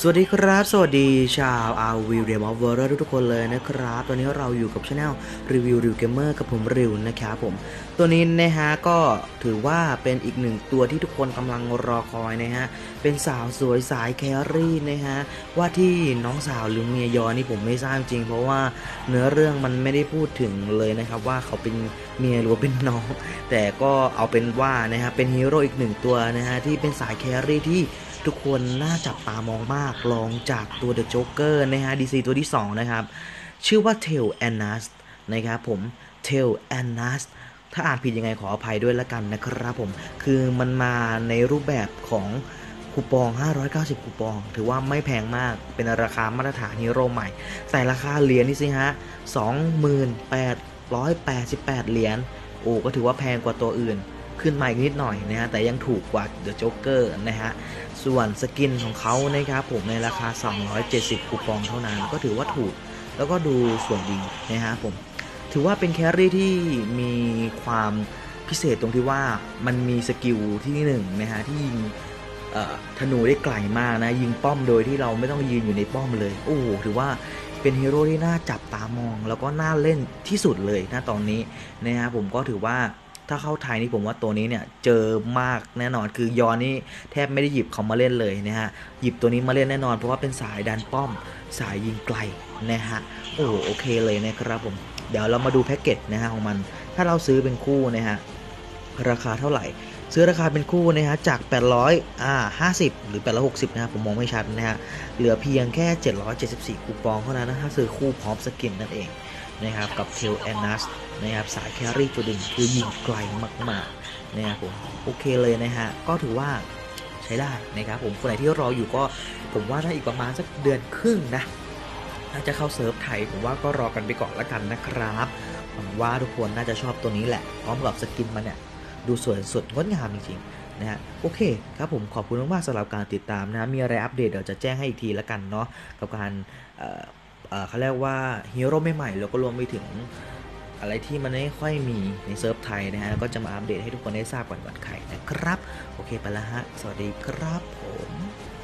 สวัสดีครับ สวัสดีชาวอาวิวเดมอฟเวอร์ทุกคนเลยนะครับ ตอนนี้เราอยู่กับช anel รีวิวริวเกมเมอร์กับผมริวนะครับผม ตัวนี้นะฮะก็ถือว่าเป็นอีกหนึ่งตัวที่ทุกคนกำลังรอคอยนะฮะ เป็นสาวสวยสายแครี่นะฮะ ว่าที่น้องสาวหรือเมียยอนี่ผมไม่ทราบจริง เพราะว่าเนื้อเรื่องมันไม่ได้พูดถึงเลยนะครับ ว่าเขาเป็นเมียหรือเป็นน้อง แต่ก็เอาเป็นว่านะฮะเป็นฮีโร่อีกหนึ่งตัวนะฮะที่เป็นสายแครี่ที่ ทุกคนน่าจับตามองมากรองจากตัวเดอะโจ๊กเกอร์นะฮะ DC ตัวที่ 2 นะครับ ชื่อว่า Tail and n a s นะครับผม Tail and n a s ถ้าอ่านผิดยังไงขออภัยด้วยละกันนะครับผม คือมันมาในรูปแบบของคูปอง 590 คูปอง ถือว่าไม่แพงมาก เป็นราคามาตรฐานฮีโร่ใหม่ แต่ราคาเหรียญนี่สิฮะ 2888เหรียญ โอ้ ก็ถือว่าแพงกว่าตัวอื่น ขึ้นมาอีกนิดหน่อยนะฮะแต่ยังถูกกว่าเดอะโจ๊กเกอร์นะฮะส่วนสกินของเขานะครับผมในราคา 270 คูปองเท่านั้น ก็ถือว่าถูกแล้วก็ดูส่วนดีนะฮะผมถือว่าเป็นแครี่ที่มีความพิเศษตรงที่ว่ามันมีสกิลที่หนึ่งนะฮะที่ยิงธนูได้ไกลมากนะ ยิงป้อมโดยที่เราไม่ต้องยืนอยู่ในป้อมเลย โอ้โหถือว่าเป็นฮีโร่ที่น่าจับตามอง แล้วก็น่าเล่นที่สุดเลยนะตอนนี้นะฮะผมก็ถือว่า ถ้าเข้าไทยนี่ผมว่าตัวนี้เนี่ยเจอมากแน่นอนคือยอนนี่แทบไม่ได้หยิบเขามาเล่นเลยนะฮะหยิบตัวนี้มาเล่นแน่นอนเพราะว่าเป็นสายดันป้อมสายยิงไกลนะฮะโอ้โอเคเลยนะครับผมเดี๋ยวเรามาดูแพ็กเกจนะฮะของมันถ้าเราซื้อเป็นคู่นะฮะราคาเท่าไหร่ ซื้อราคาเป็นคู่นะฮะจาก 800อ่า50 หรือ 860 นะครับผมมองไม่ชัดนะฮะเหลือเพียงแค่ 774 คูปองเท่านั้นนะถ้าซื้อคู่พร้อมสกินนั่นเอง นะครับกับเทลแอนนัสนะครับสายแครี่ตัวดึงคือยิงไกลมากๆนะครับผมโอเคเลยนะฮะก็ถือว่าใช้ได้นะครับผมคนไหนที่รออยู่ก็ผมว่าถ้าอีกประมาณสักเดือนครึ่งนะน่าจะเข้าเซิร์ฟไทยผมว่าก็รอกันไปก่อนละกันนะครับหวังว่าทุกคนน่าจะชอบตัวนี้แหละ พร้อมกับสกินมันเนี่ยดูสวยสดงดงามจริงๆนะฮะโอเคครับผมขอบคุณมากๆสำหรับการติดตามนะมีอะไรอัปเดตเดี๋ยวจะแจ้งให้อีกทีละกันเนาะกับการ เขาเรียกว่าฮีโร่ใหม่ๆแล้วก็รวมไปถึงอะไรที่มันไม่ค่อยมีในเซิร์ฟไทยนะฮะก็จะมาอัปเดตให้ทุกคนได้ทราบก่อนก่อนใครนะครับ โอเคไปแล้วฮะ สวัสดีครับผม